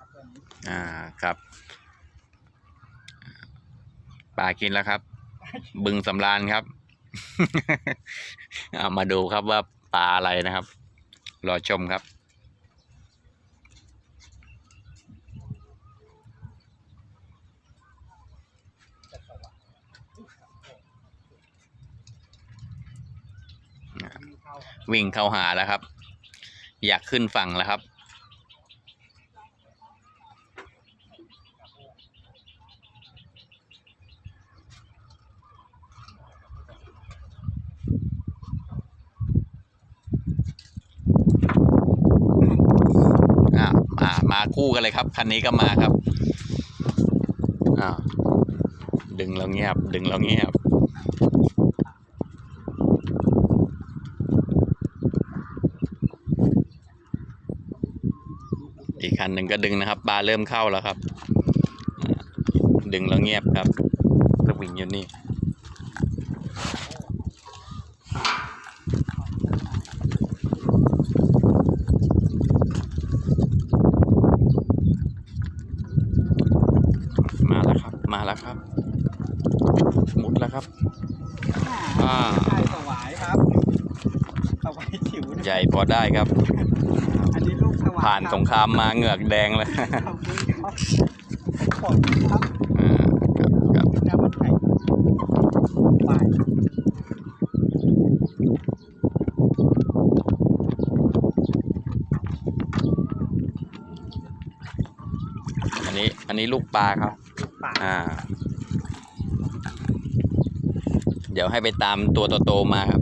นะครับตัวนี้อ่าครับปลากินแล้วครับ บึงสำราญครับ เอามาดูครับว่าปลาอะไรนะครับ รอชมครับจะสว่างมีเข้าครับวิ่งเข้าหาแล้วครับ อยากขึ้นฝั่งแล้วครับ อ่ามามา คู่กันเลยครับ คันนี้ก็มาครับอ่าวดึงแล้วเงียบ ดึงแล้วเงียบอีกคันหนึ่งก็ดึงนะครับปลาเริ่มเข้าแล้วครับ ดึงแล้วเงียบครับสวิงอยู่นี่ มาแล้วครับ มาแล้วครับ หมุด แล้วครับ อ่าใช่สวายครับสวายจิ๋วใหญ่พอได้ครับ อันนี้ลูกสวายผ่านสงครามมาเหงือกแดงเลยขอบคุณครับขอบคุณครับอ่าครับครับน้ำมันไก่หวานอันนี้อันนี้ลูกปลาครับปากอ่า เดี๋ยวให้ไปตามตัวโตๆมาครับ